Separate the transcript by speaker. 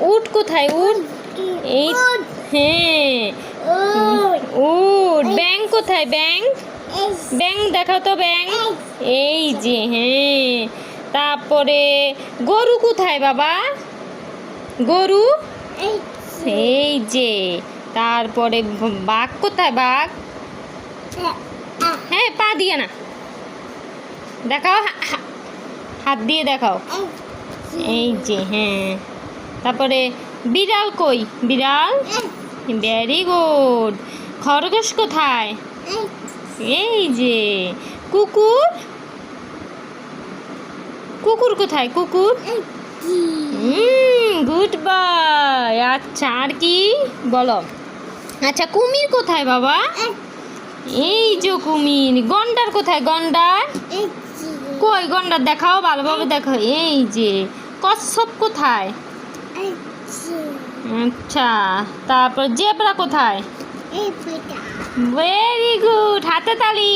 Speaker 1: উট কোথায়? উট? এই হ্যাঁ। উট। ব্যাং কোথায়? ব্যাং ব্যাং দেখাও তো ব্যাং এই যে হ্যাঁ। তারপরে গরু কোথায় বাবা? গরু? এই যে। তারপরে বাঘ কোথায় বাঘ? হ্যাঁ পা দিয়ে না। দেখাও হাত দিয়ে দেখাও। এই যে হ্যাঁ। তারপরে বিড়াল কই? বিড়াল? ভেরি গুড খরগোশ কোথায়? এই যে, কুকুর? কুকুর কোথায়? কুকুর? Goodbye. আচ্ছা আর কি? বলো। আচ্ছা কুমির কোথায় বাবা? এই যে কুমির, গন্ডার কোথায়? গন্ডার? কই গন্ডার? দেখাও, ভালোভাবে দেখাও। এই যে, কচ্ছপ কোথায়? আচ্ছা তারপর জেব্রা কোথায়? ভেরি গুড হাতে তালি।